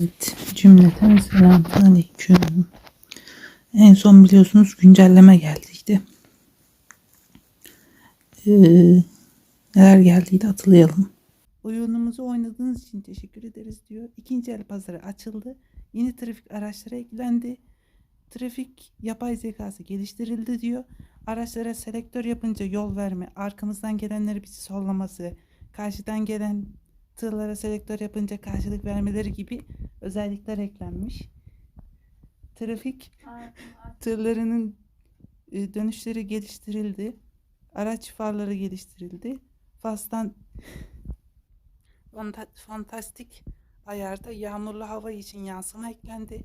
Evet, cümleten selamünaleyküm. En son biliyorsunuz güncelleme geldiydi. Ee, neler geldiydi hatırlayalım. Oyunumuzu oynadığınız için teşekkür ederiz diyor. İkinci el pazarı açıldı. Yeni trafik araçları eklendi. Trafik yapay zekası geliştirildi diyor. Araçlara selektör yapınca yol verme, arkamızdan gelenleri bizi sollaması, karşıdan gelen tırlara selektör yapınca karşılık vermeleri gibi özellikler eklenmiş. Trafik tırlarının e, dönüşleri geliştirildi. Araç farları geliştirildi. Fas'tan fanta- fantastik ayarda yağmurlu hava için yansıma eklendi.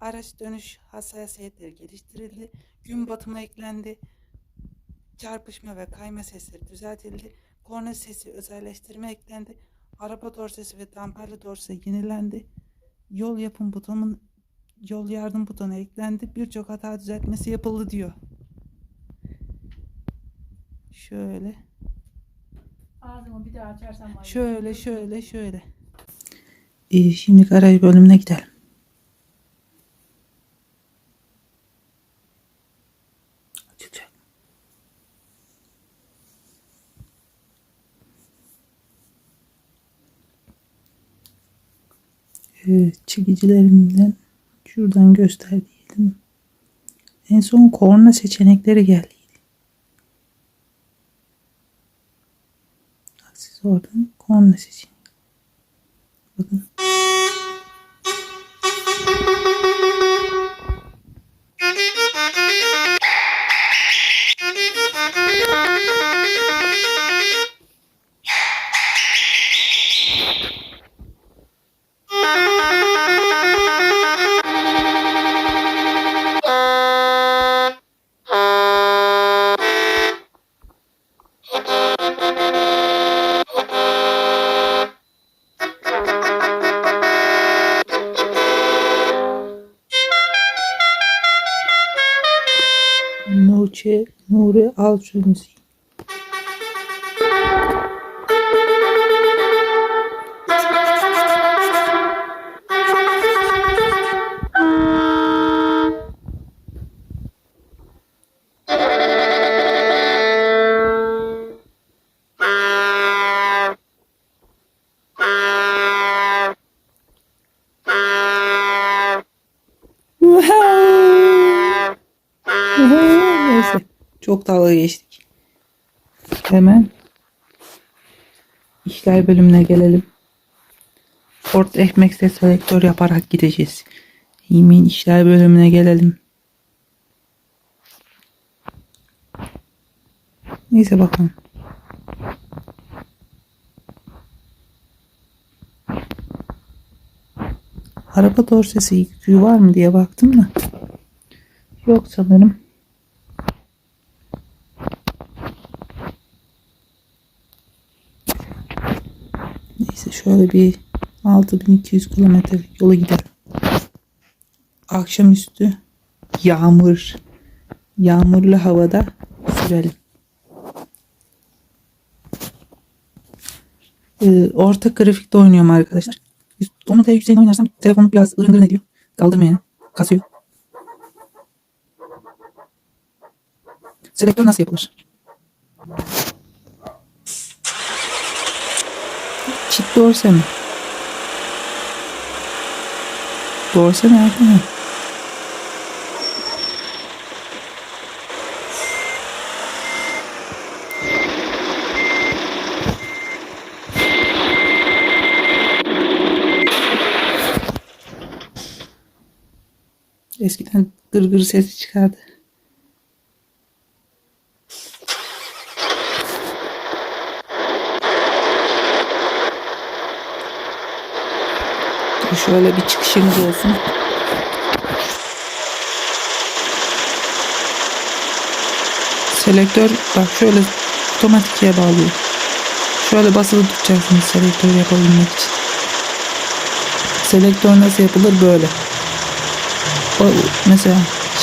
Araç dönüş hassasiyetleri geliştirildi. Gün batımı eklendi. Çarpışma ve kayma sesleri düzeltildi. Korna sesi özelleştirme eklendi. Araba dorsesi ve damperli dorse yenilendi. Yol yapım butonun yol yardım butonu eklendi. Birçok hata düzeltmesi yapıldı diyor. Şöyle, Ağzımı bir daha açarsam şöyle, şöyle, şöyle. Ee, şimdi garaj bölümüne gidelim. Açılacak. Evet, çekicilerimden şuradan göster diyelim. En son korna seçenekleri geldi. Siz oradan korna seçin. Bakın. Nurçe, Nuri al Hemen işler bölümüne gelelim. Ford ekmekse selektör yaparak gideceğiz. Yemin işler bölümüne gelelim. Neyse bakalım. Araba dorsesi yıkığı var mı diye baktım da. Yok sanırım. Neyse şöyle bir 6200 kilometre yola gidelim. Akşamüstü yağmur yağmurlu havada sürelim. Ee, orta grafikte oynuyorum arkadaşlar. Onu da yükseğine oynarsam telefonu biraz ırındır ediyor. Kaldırmaya kasıyor. Selektör nasıl yapılır? Dorse mi? Dorse nerede mi? Eskiden gırgır sesi çıkardı. Şöyle bir çıkışımız olsun. Selektör bak şöyle otomatiğe bağlıyor. Şöyle basılı tutacaksınız selektör yapabilmek için. Selektör nasıl yapılır böyle. O, mesela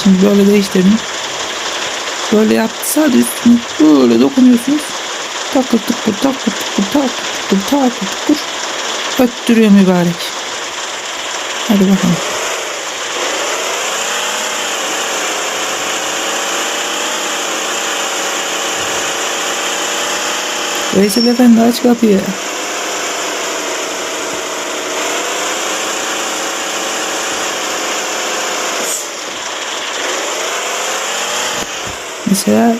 şimdi böyle değiştirdim. Böyle yaptı sadece üstüne böyle dokunuyorsunuz. Takır tıkır takır tıkır takır tıkır takır tıkır. Öttürüyor mübarek. Hadi bakalım. Veysel Efendi aç kapıyı. Mesela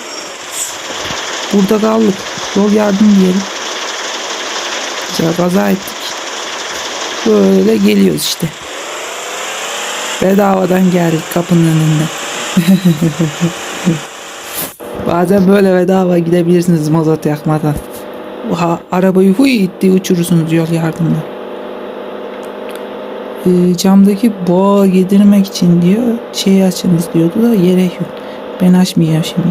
burada kaldık. Yol yardım diyelim. Mesela kaza ettik. Böyle geliyoruz işte. Bedavadan geldik kapının önünde. Bazen böyle bedava gidebilirsiniz mazot yakmadan. Ha, arabayı huy itti uçurursunuz yol yardımda. Ee, camdaki boğa yedirmek için diyor şeyi açınız diyordu da gerek yok. Ben açmayacağım şimdi.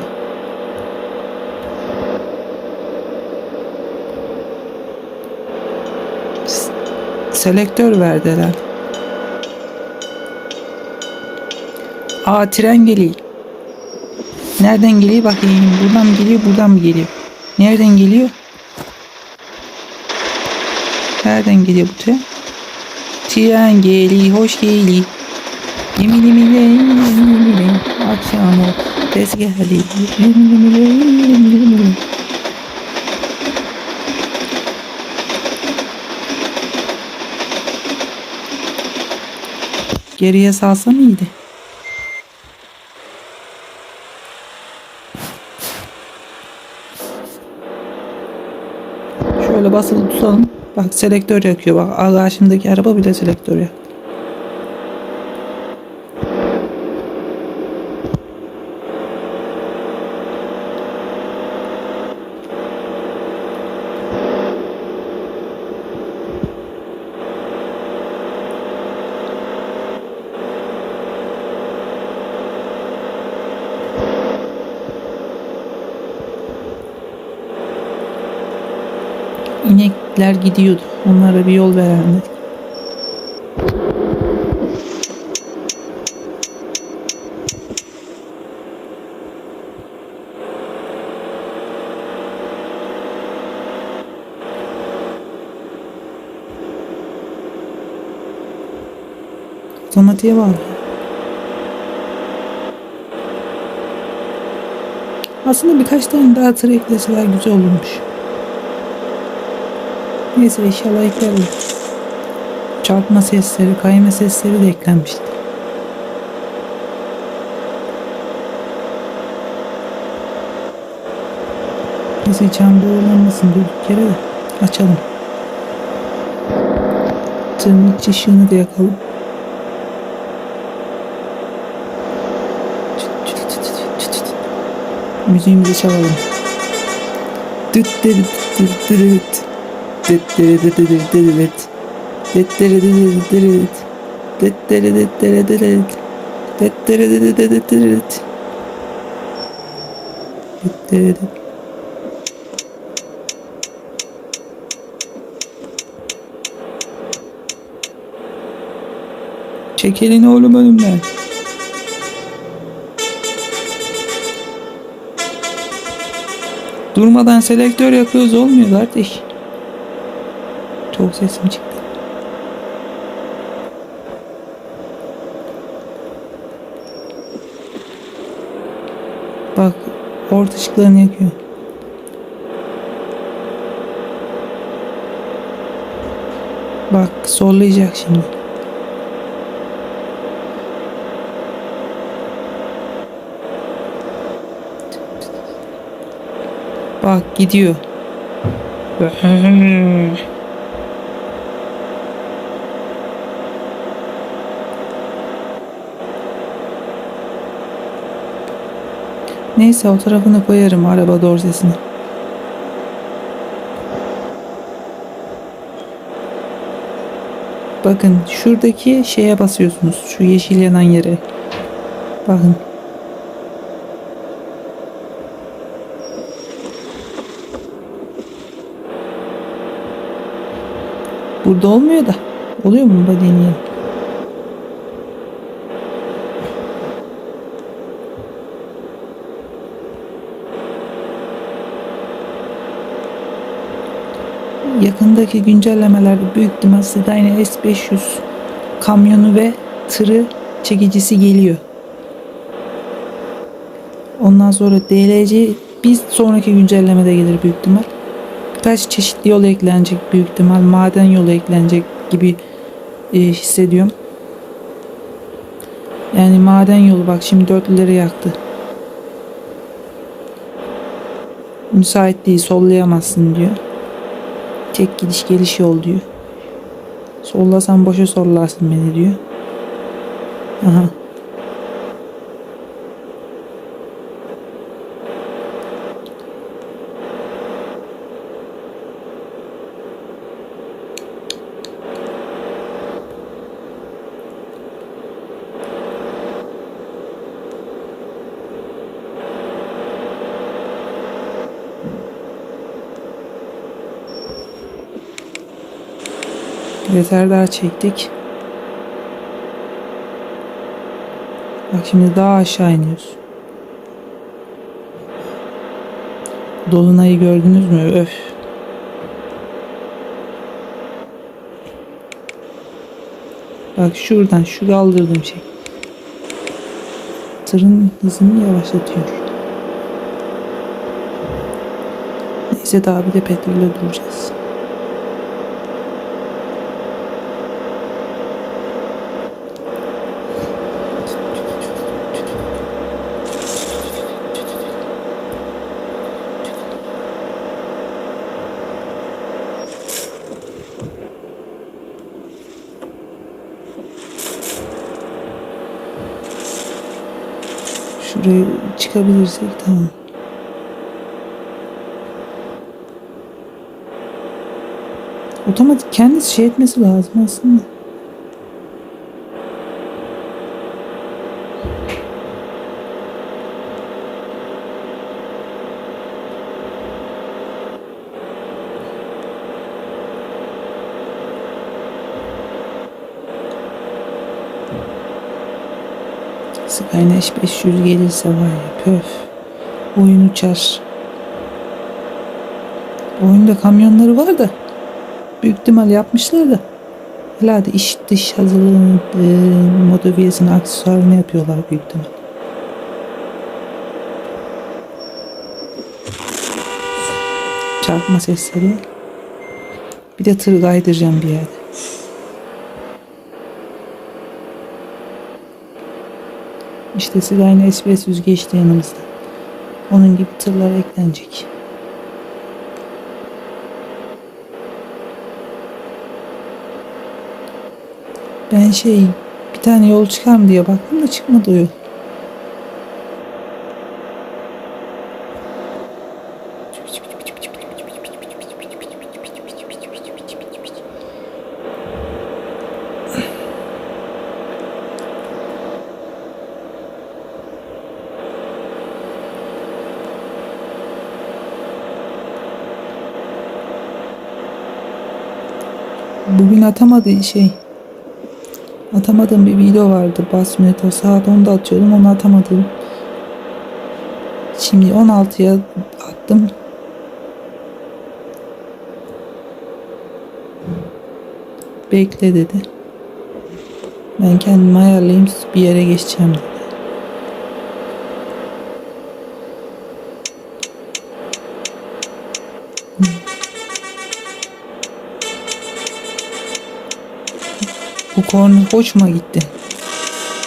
Selektör verdiler. Aa tren geliyor. Nereden geliyor bakayım. Buradan mı geliyor buradan mı geliyor? Nereden geliyor? Nereden geliyor bu tren? Tren geliyor hoş geliyor. Yemin yemin yemin yemin akşam o ses geldi. Yemin yemin yemin yemin. Geriye salsam iyiydi. Şöyle basılı tutalım. Bak selektör yakıyor. Bak karşımdaki araba bile selektör yak. İnekler gidiyordu. Onlara bir yol dedik. Otomatiğe bağlı. Aslında birkaç tane daha tır ekleseler güzel olurmuş. Neyse inşallah eklerler. Çarpma sesleri, kayma sesleri de eklenmişti. Neyse cam doğrulanmasın durduk yere de açalım. Tırın iç ışığını da yakalım. Müziğimizi çalalım. Düt düt düt düt düt. Çek elini oğlum önümden. Durmadan selektör yapıyoruz olmuyor kardeş. Çok sesim çıktı. Bak orta ışıklarını yakıyor. Bak sollayacak şimdi. Bak gidiyor. Neyse o tarafını koyarım araba dorsesini. Bakın şuradaki şeye basıyorsunuz. Şu yeşil yanan yere. Bakın. Burada olmuyor da. Oluyor mu? Hadi Yakındaki güncellemelerde büyük ihtimal aynı S500 kamyonu ve tırı çekicisi geliyor. Ondan sonra DLC bir sonraki güncellemede gelir büyük ihtimal. Birkaç çeşitli yol eklenecek büyük ihtimal. Maden yolu eklenecek gibi e, hissediyorum. Yani maden yolu bak şimdi dörtlüleri yaktı. Müsait değil sollayamazsın diyor. Tek gidiş geliş yol diyor. Sollasan boşa sollarsın beni diyor. Aha. Yeter daha çektik. Bak şimdi daha aşağı iniyoruz. Dolunay'ı gördünüz mü? Öf. Bak şuradan şu kaldırdığım şey. Tırın hızını yavaşlatıyor. Neyse daha bir de petrolle duracağız. Şuraya çıkabilirsek tamam. Otomatik kendisi şey etmesi lazım aslında. Skyneş 500 gelirse var ya pöf. Oyun uçar. Oyunda kamyonları var da büyük ihtimal yapmışlar da herhalde iş dış hazırlığını e, modifiyesini aksesuarını yapıyorlar büyük ihtimal. Çarpma sesleri. Bir de tır kaydıracağım bir yerde. İşte siz aynı espresso geçti yanımızda. Onun gibi tırlar eklenecek. Ben şey bir tane yol çıkar mı diye baktım da çıkmadı o yol. Bugün atamadığı şey atamadığım bir video vardı basmıyor saat 10'da atıyordum onu atamadım. Şimdi 16'ya attım. Bekle dedi. Ben kendimi ayarlayayım bir yere geçeceğim dedi. Bu korna hoşuma gitti.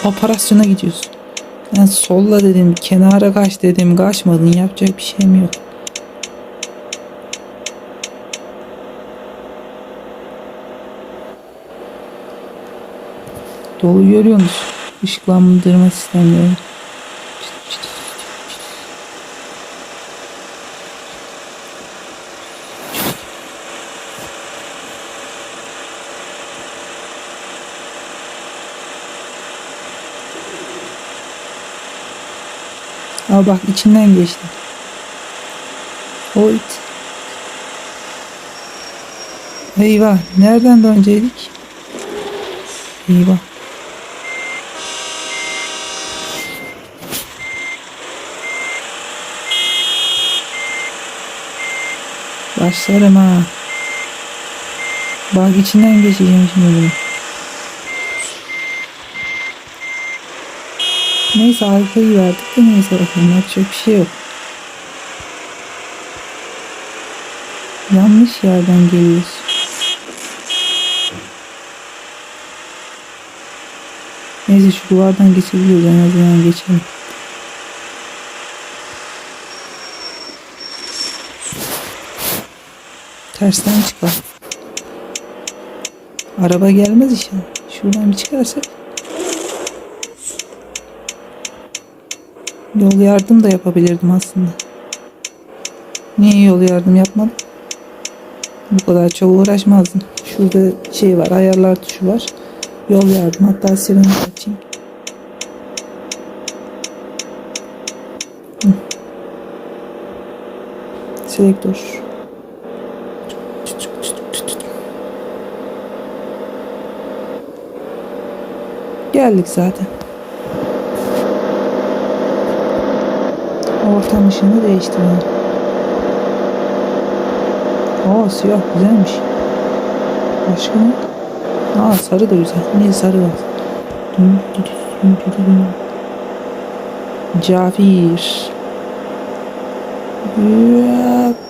Operasyona gidiyorsun. Ben solla dedim, kenara kaç dedim, kaçmadın. Yapacak bir şeyim yok. Dolu görüyorsunuz. Işıklandırma sistemleri. Aa bak içinden geçti. Oyt. Eyvah. Nereden dönecektik? Eyvah. Başlarım ha. Bak içinden geçeceğim şimdi bunu. Neyse arkayı verdik de neyse bakalım yapacak bir şey yok. Yanlış yerden geliyoruz. Neyse şu duvardan geçebiliyoruz en azından geçelim. Tersten çıkalım. Araba gelmez inşallah. Şuradan bir çıkarsak. Yol yardım da yapabilirdim aslında. Niye yol yardım yapmadım? Bu kadar çok uğraşmazdım. Şurada şey var, ayarlar tuşu var. Yol yardım. Hatta sireni açayım. Selektör. Geldik zaten. Ortam ışığını değiştirelim. Aa siyah güzelmiş. Başka ne? Aa sarı da güzel. Ne sarı var? Cafir. Ya.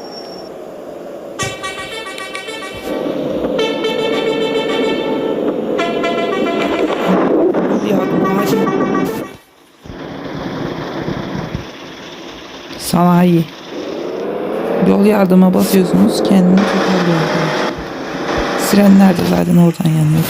Sanayi. Yol yardıma basıyorsunuz kendini toparlıyor. Sirenler de zaten oradan yanıyor.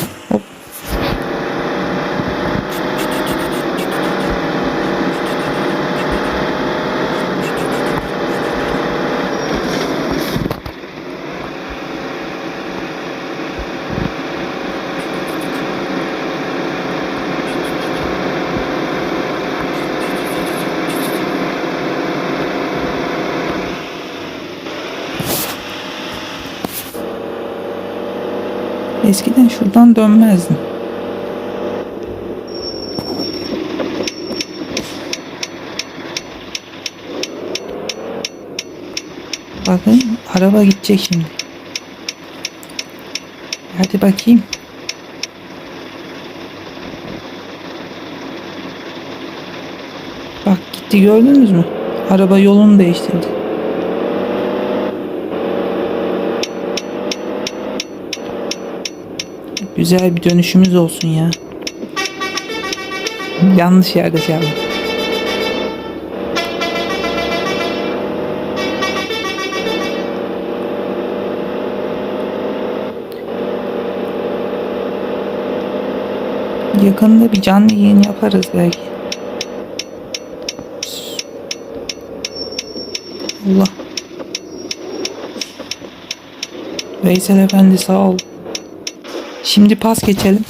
Eskiden şuradan dönmezdim. Bakın araba gidecek şimdi. Hadi bakayım. Bak gitti gördünüz mü? Araba yolunu değiştirdi. Güzel bir dönüşümüz olsun ya. Yanlış yerde çaldım. Yakında bir canlı yayın yaparız belki. Allah. Veysel Efendi sağ ol. Şimdi pas geçelim.